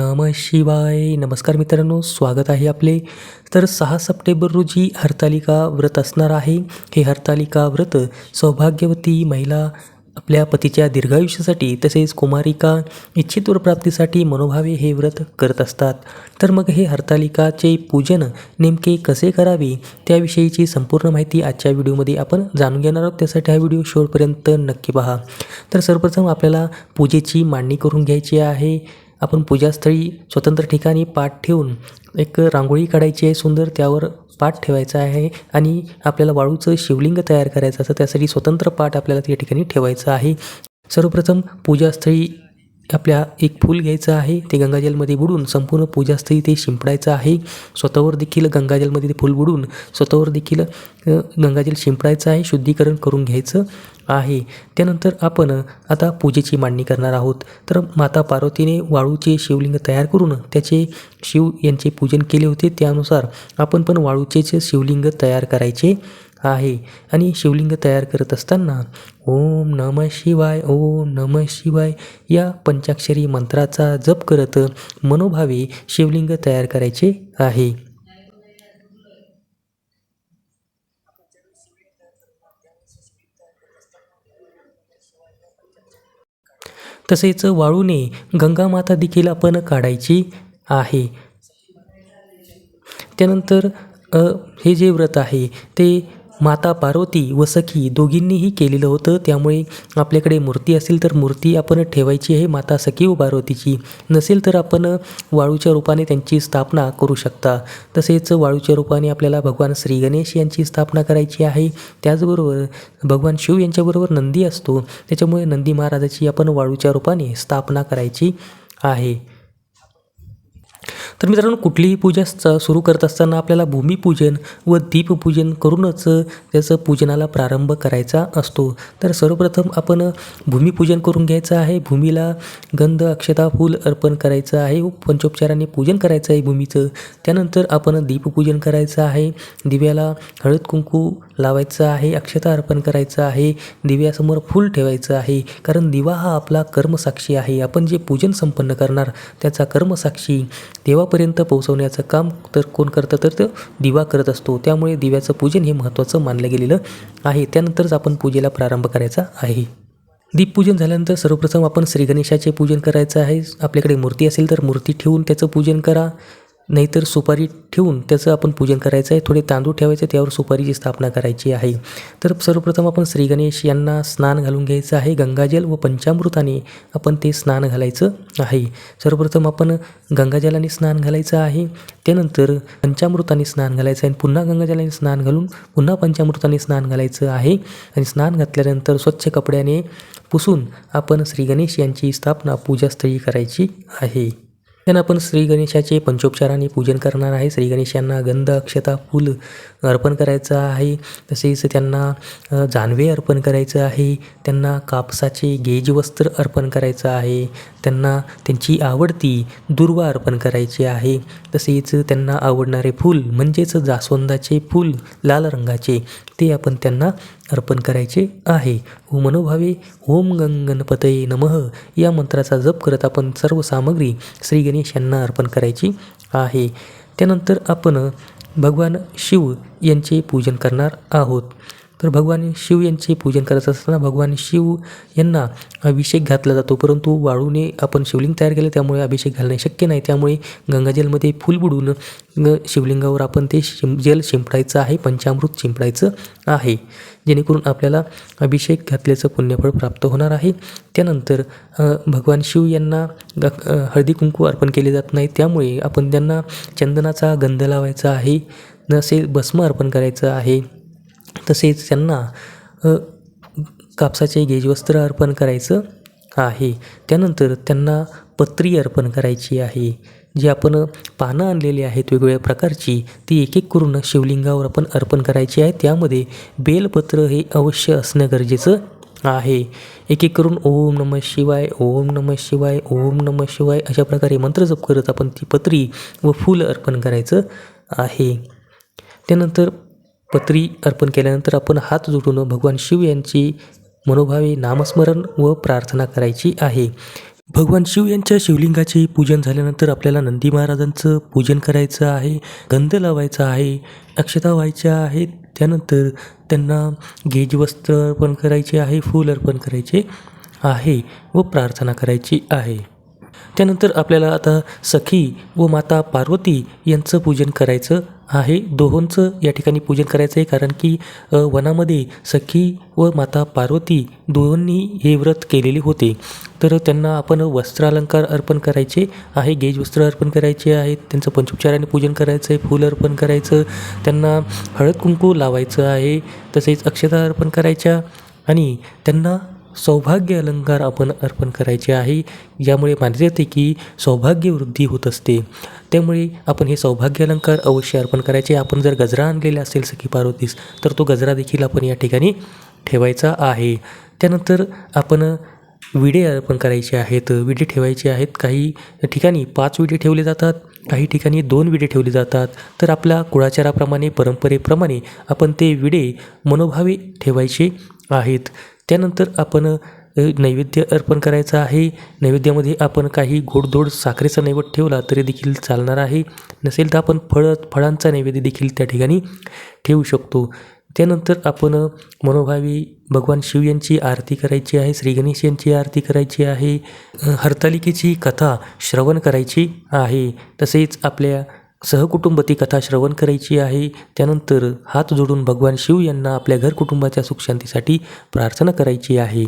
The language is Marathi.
नम शिवाय. नमस्कार मित्रांनो स्वागत आहे आपले. तर सहा सप्टेंबर रोजी हरतालिका व्रत असणार आहे. हे हरतालिका व्रत सौभाग्यवती महिला आपल्या पतीच्या दीर्घायुष्यासाठी तसेच कुमारिका इच्छित वरप्राप्तीसाठी मनोभावे हे व्रत करत असतात. तर मग हे हरतालिकाचे पूजन नेमके कसे करावे त्याविषयीची संपूर्ण माहिती आजच्या व्हिडिओमध्ये आपण जाणून घेणार आहोत. त्यासाठी हा व्हिडिओ शेवटपर्यंत नक्की पहा. तर सर्वप्रथम आपल्याला पूजेची मांडणी करून घ्यायची आहे. आपण पूजास्थळी स्वतंत्र ठिकाणी पाठ ठेवून एक रांगोळी काढायची आहे सुंदर त्यावर पाठ ठेवायचा आहे आणि आपल्याला वाळूचं शिवलिंग तयार करायचं असं त्यासाठी स्वतंत्र पाठ आपल्याला त्या ठिकाणी ठेवायचं आहे. सर्वप्रथम पूजास्थळी आपल्या एक फूल घ्यायचं आहे ते गंगाजलमध्ये बुडून संपूर्ण पूजास्थळी ते शिंपडायचं आहे. स्वतःवर देखील गंगाजलमध्ये ते फूल बुडून स्वतःवर देखील गंगाजल शिंपडायचं आहे शुद्धीकरण करून घ्यायचं आहे. त्यानंतर आपण आता पूजेची मांडणी करणार आहोत. तर माता पार्वतीने वाळूचे शिवलिंग तयार करून त्याचे शिव यांचे पूजन केले होते. त्यानुसार आपण पण वाळूचेच शिवलिंग तयार करायचे. आहे. आणि शिवलिंग तयार करत असताना ओम नम शिवाय ओम नम शिवाय या पंचाक्षरी मंत्राचा जप करत मनोभावे शिवलिंग तयार करायचे आहे. तसेच वाळूने गंगामाता देखील आपण काढायची आहे. त्यानंतर हे जे व्रत आहे ते माता पार्वती व सखी दोघींनीही केलेलं होतं. त्यामुळे आपल्याकडे मूर्ती असेल तर मूर्ती आपण ठेवायची आहे माता सखी व पार्वतीची. नसेल तर आपण वाळूच्या रूपाने त्यांची स्थापना करू शकता. तसेच वाळूच्या रूपाने आपल्याला भगवान श्री गणेश यांची स्थापना करायची आहे. त्याचबरोबर भगवान शिव यांच्याबरोबर नंदी असतो. त्याच्यामुळे नंदी महाराजाची आपण वाळूच्या रूपाने स्थापना करायची आहे. तर मित्रांनो कुठलीही पूजा सुरू करत असताना आपल्याला भूमिपूजन व दीपपूजन करूनच त्याचं पूजनाला प्रारंभ करायचा असतो. तर सर्वप्रथम आपण भूमिपूजन करून घ्यायचं आहे. भूमीला गंध अक्षता फूल अर्पण करायचं आहे. व पंचोपचाराने पूजन करायचं आहे भूमीचं. त्यानंतर आपण दीपपूजन करायचं आहे. दिव्याला हळद कुंकू लावायचं आहे अक्षता अर्पण करायचं आहे दिव्यासमोर फूल ठेवायचं आहे. कारण दिवा हा आपला कर्मसाक्षी आहे. आपण जे पूजन संपन्न करणार त्याचा कर्मसाक्षी देवापर्यंत पोहोचवण्याचं काम तर कोण करतं? तर तो दिवा करत असतो. त्यामुळे दिव्याचं पूजन हे महत्त्वाचं मानलं गेलेलं आहे. त्यानंतरच आपण पूजेला प्रारंभ करायचा आहे. दीपपूजन झाल्यानंतर सर्वप्रथम आपण श्री गणेशाचे पूजन करायचं आहे. आपल्याकडे मूर्ती असेल तर मूर्ती ठेवून त्याचं पूजन करा. नाहीतर सुपारी ठेवून त्याचं आपण पूजन करायचं आहे. थोडे तांदूळ ठेवायचे त्यावर सुपारीची स्थापना करायची आहे. तर सर्वप्रथम आपण श्री गणेश यांना स्नान घालून घ्यायचं आहे. गंगाजल व पंचामृताने आपण ते स्नान घालायचं आहे. सर्वप्रथम आपण गंगाजलाने स्नान घालायचं आहे. त्यानंतर पंचामृताने स्नान घालायचं आहे. आणि पुन्हा गंगाजलाने स्नान घालून पुन्हा पंचामृताने स्नान घालायचं आहे. आणि स्नान घातल्यानंतर स्वच्छ कपड्याने पुसून आपण श्री गणेश यांची स्थापना पूजास्थळी करायची आहे. आपण श्री गणेशाचे पंचोपचाराने पूजन करणार आहे. श्री गणेश यांना गंध अक्षता फूल अर्पण करायचं आहे. तसेच त्यांना जानवे अर्पण करायचं आहे. त्यांना कापसाचे गेज वस्त्र अर्पण करायचं आहे. त्यांना त्यांची आवडती दुर्वा अर्पण करायची आहे. तसेच त्यांना आवडणारे फूल म्हणजेच जास्वंदाचे फूल लाल रंगाचे ते आपण त्यांना अर्पण करायचे आहे. हो मनोभावे ओम गंगणपतये नमः. या मंत्राचा जप करत आपण सर्व सामग्री श्री गणेश यांना अर्पण करायची आहे. त्यानंतर आपण भगवान शिव यांचे पूजन करणार आहोत. तर भगवान शिव यांचे पूजन करत असताना भगवान शिव यांना अभिषेक घातला जातो. परंतु वाळूने आपण शिवलिंग तयार केलं त्यामुळे अभिषेक घालणे शक्य नाही. त्यामुळे गंगाजलमध्ये फूल बुडून शिवलिंगावर आपण ते शिं जल शिंपडायचं आहे पंचामृत शिंपडायचं आहे. जेणेकरून आपल्याला अभिषेक घातल्याचं पुण्यफळ प्राप्त होणार आहे. त्यानंतर भगवान शिव यांना ग- हळदी कुंकू अर्पण केले जात नाही. त्यामुळे आपण त्यांना चंदनाचा गंध लावायचा आहे नसेल भस्म अर्पण करायचं आहे. तसेच त्यांना कापसाचे गेजवस्त्र अर्पण करायचं आहे. त्यानंतर त्यांना पत्री अर्पण करायची आहे. जी आपण पानं आणलेली आहेत वेगवेगळ्या प्रकारची ती एक एक करून शिवलिंगावर आपण अर्पण करायची आहे. त्यामध्ये बेलपत्र हे अवश्य असणं गरजेचं आहे. एक एक करून ओम नम शिवाय ओम नम शिवाय ओम नम शिवाय अशा प्रकारे मंत्र जप करत आपण ती पत्री व फूल अर्पण करायचं आहे. त्यानंतर पत्री अर्पण केल्यानंतर आपण हात जोडून भगवान शिव यांची मनोभावे नामस्मरण व प्रार्थना करायची आहे. भगवान शिव यांच्या शिवलिंगाचे पूजन झाल्यानंतर आपल्याला नंदी महाराजांचं पूजन करायचं आहे गंध लावायचा आहे अक्षता व्हायच्या आहेत. त्यानंतर त्यांना गेज वस्त्र अर्पण करायचे आहे फूल अर्पण करायचे आहे व प्रार्थना करायची आहे. त्यानंतर आपल्याला आता सखी व माता पार्वती यांचं पूजन करायचं आहे. दोहोंचं या ठिकाणी पूजन करायचं आहे कारण की वनामध्ये सखी व माता पार्वती दोहोंनी हे व्रत केलेले होते. तर त्यांना आपण वस्त्रालंकार अर्पण करायचे आहे गेज वस्त्र अर्पण करायचे आहेत त्यांचं पंचोपचाराने पूजन करायचं आहे फूल अर्पण करायचं त्यांना हळद कुंकू लावायचं आहे तसेच अक्षता अर्पण करायच्या आणि त्यांना सौभाग्य अलंकार आपण अर्पण करायचे आहे. यामुळे मानले जाते की सौभाग्यवृद्धी होत असते. त्यामुळे आपण हे सौभाग्य अलंकार अवश्य अर्पण करायचे. आपण जर गजरा आणलेला असेल सखी पार्वतीस तर तो गजरा देखील आपण या ठिकाणी ठेवायचा आहे. त्यानंतर आपण विडे अर्पण करायचे आहेत. विडे ठेवायचे आहेत. काही ठिकाणी पाच विडे ठेवले जातात काही ठिकाणी दोन विडे ठेवले जातात. तर आपल्या कुळाचाराप्रमाणे परंपरेप्रमाणे आपण ते विडे मनोभावे ठेवायचे आहेत. त्यानंतर आपण नैवेद्य अर्पण करायचं आहे. नैवेद्यामध्ये आपण काही गोडधोड साखरेचा नैवेद्य ठेवला तरी देखील चालणार आहे. नसेल तर आपण फळ फळांचा नैवेद्य देखील त्या ठिकाणी ठेवू शकतो. त्यानंतर आपण मनोभावी भगवान शिव यांची आरती करायची आहे. श्री गणेश यांची आरती करायची आहे. हरतालिकेची कथा श्रवण करायची आहे. तसेच आपल्या सहकुटुंब ती कथा श्रवण करायची आहे. त्यानंतर हात जोडून भगवान शिव यांना आपल्या घर कुटुंबाच्या सुखशांतीसाठी प्रार्थना करायची आहे.